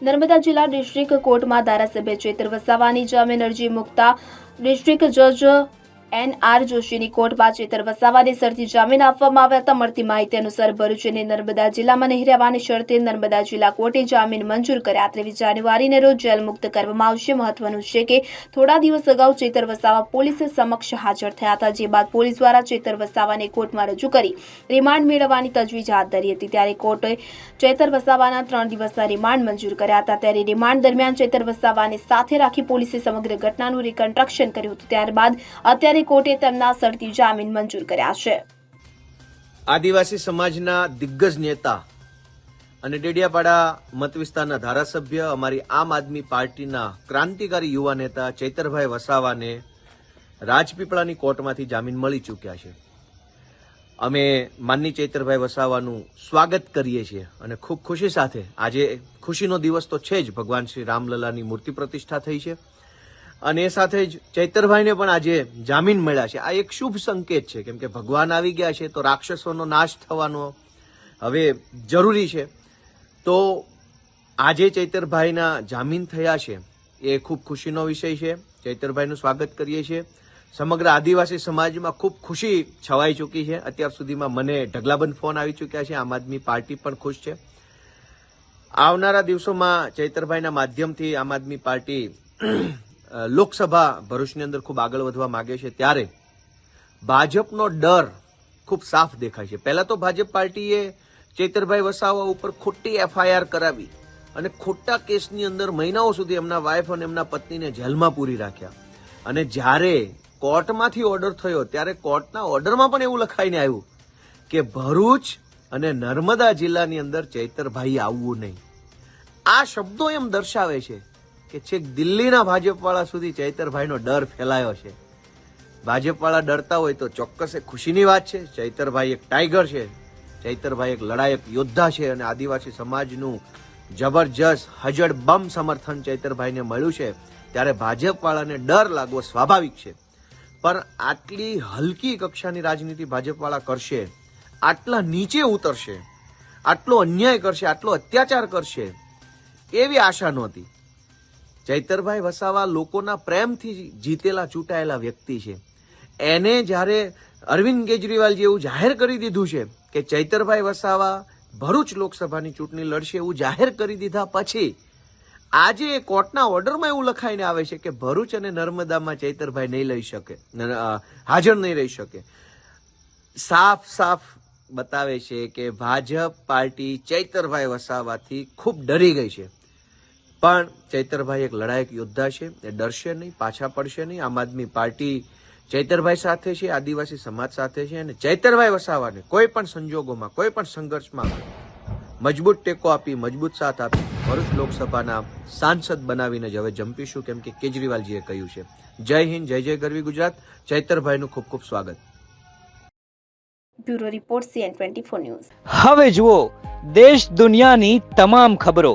નર્મદા જિલ્લા ડિસ્ટ્રિક્ટ કોર્ટમાં ધારાસભ્ય ચેતર વસાવાની જામીન અરજી મુકતા ડિસ્ટ્રિક્ટ જજ એન આર જોશીની કોર્ટમાં ચેતર વસાવાને સરથી જામીન આપવામાં આવ્યા હતા. મળતી માહિતી અનુસાર ભરૂચ અને નર્મદા જિલ્લામાં નહીં રહેવાની શરતે નર્મદા જિલ્લા કોર્ટે જામીન મંજૂર કર્યા. ત્રેવીસ જાન્યુઆરીને રોજ જેલ મુક્ત કરવામાં આવશે. મહત્વનું છે કે થોડા દિવસ અગાઉ ચેતર વસાવા પોલીસ સમક્ષ હાજર થયા હતા, જે બાદ પોલીસ દ્વારા ચેતર વસાવાને કોર્ટમાં રજૂ કરી રિમાન્ડ મેળવવાની તજવીજ હાથ ધરી હતી. ત્યારે કોર્ટે ચેતર વસાવાના ત્રણ દિવસના રિમાન્ડ મંજૂર કર્યા હતા. ત્યારે રિમાન્ડ દરમિયાન ચેતર વસાવાને સાથે રાખી પોલીસે સમગ્ર ઘટનાનું રિકન્સ્ટ્રક્શન કર્યું હતું. ત્યારબાદ અત્યારે કોર્ટે તેમના શરતી જામીન મંજૂર કર્યા છે. આદિવાસી સમાજના દિગ્ગજ નેતા અને ડેડિયાપાડા મત વિસ્તારના ધારાસભ્ય, અમારી આમ આદમી પાર્ટીના ક્રાંતિકારી યુવા નેતા ચૈતરભાઈ વસાવાને રાજપીપળાની કોર્ટમાંથી જામીન મળી ચૂક્યા છે. અમે માનની ચૈતરભાઈ વસાવાનું સ્વાગત કરીએ છીએ અને ખૂબ ખુશી સાથે, આજે ખુશીનો દિવસ તો છે જ, ભગવાન શ્રી રામલલાની મૂર્તિ પ્રતિષ્ઠા થઈ છે. અને એ સાથે જ ચૈતરભાઈને પણ આજે જામીન મળ્યા છે. આ એક શુભ સંકેત છે, કેમ કે ભગવાન આવી ગયા છે તો રાક્ષસોનો નાશ થવાનો હવે જરૂરી છે. તો આજે ચૈતરભાઈના જામીન થયા છે, એ ખૂબ ખુશીનો વિષય છે. ચૈતરભાઈનું સ્વાગત કરીએ છીએ. સમગ્ર આદિવાસી સમાજમાં ખૂબ ખુશી છવાઈ ચૂકી છે. અત્યાર સુધીમાં મને ઢગલાબંધ ફોન આવી ચૂક્યા છે. આમ આદમી પાર્ટી પણ ખુશ છે. આવનારા દિવસોમાં ચૈતરભાઈના માધ્યમથી આમ આદમી પાર્ટી લોકસભા ભરૂચની અંદર ખૂબ આગળ વધવા માંગે છે ત્યારે ભાજપનો ડર ખૂબ સાફ દેખાય છે. પહેલા તો ભાજપ પાર્ટીએ ચૈતરભાઈ વસાવા ઉપર ખોટી એફઆઈઆર કરાવી અને ખોટા કેસની અંદર મહિનાઓ સુધી એમના વાઇફ અને એમના પત્નીને જેલમાં પૂરી રાખ્યા. અને જ્યારે કોર્ટમાંથી ઓર્ડર થયો, ત્યારે કોર્ટના ઓર્ડરમાં પણ એવું લખાઈને આવ્યું કે ભરૂચ અને નર્મદા જિલ્લાની અંદર ચૈતરભાઈ આવવું નહીં. આ શબ્દો એમ દર્શાવે છે કે છેક દિલ્હીના ભાજપવાળા સુધી ચૈતરભાઈનો ડર ફેલાયો છે. ભાજપવાળા ડરતા હોય તો ચોક્કસ એ ખુશીની વાત છે. ચૈતરભાઈ એક ટાઈગર છે. ચૈતરભાઈ એક લડાયક યોદ્ધા છે અને આદિવાસી સમાજનું જબરજસ્ત હજડ બમ સમર્થન ચૈતરભાઈને મળ્યું છે. ત્યારે ભાજપવાળાને ડર લાગવો સ્વાભાવિક છે. પણ આટલી હલકી કક્ષાની રાજનીતિ ભાજપવાળા કરશે, આટલા નીચે ઉતરશે, આટલો અન્યાય કરશે, આટલો અત્યાચાર કરશે, એવી આશા નહોતી. ચૈતરભાઈ વસાવા લોકોના પ્રેમથી જીતેલા, ચૂંટાયેલા વ્યક્તિ છે. એને જ્યારે અરવિંદ કેજરીવાલ જેવું જાહેર કરી દીધું છે કે ચૈતરભાઈ વસાવા ભરૂચ લોકસભાની ચૂંટણી લડશે એવું જાહેર કરી દીધા પછી, આજે કોર્ટના ઓર્ડરમાં એવું લખાઈને આવે છે કે ભરૂચ અને નર્મદામાં ચૈતરભાઈ નહીં લઈ શકે હાજર નહીં રહી શકે. સાફ સાફ બતાવે છે કે ભાજપ પાર્ટી ચૈતરભાઈ વસાવાથી ખૂબ ડરી ગઈ છે. પણ ચૈતરભાઈ એક લડાયક યોદ્ધા છે એ ડરશે નહીં પાછા પડશે નહીં. આમ આદમી પાર્ટી ચૈતરભાઈ સાથે છે આદિવાસી સમાજ સાથે છે અને ચૈતરભાઈ વસાવાને કોઈ પણ સંજોગોમાં કોઈ પણ સંઘર્ષમાં મજબૂત ટેકો આપી મજબૂત સાથ આપી ભરૂચ લોકસભાના સાંસદ બનાવીને જ હવે જંપીશું કેમ કે કેજરીવાલજીએ કહ્યું છે. જય હિન્દ જય જય ગરવી ગુજરાત. ચૈતરભાઈનું ખૂબ ખૂબ સ્વાગત. Bureau report CN twenty four news. હવે જુઓ દેશ દુનિયાની તમામ ખબરો.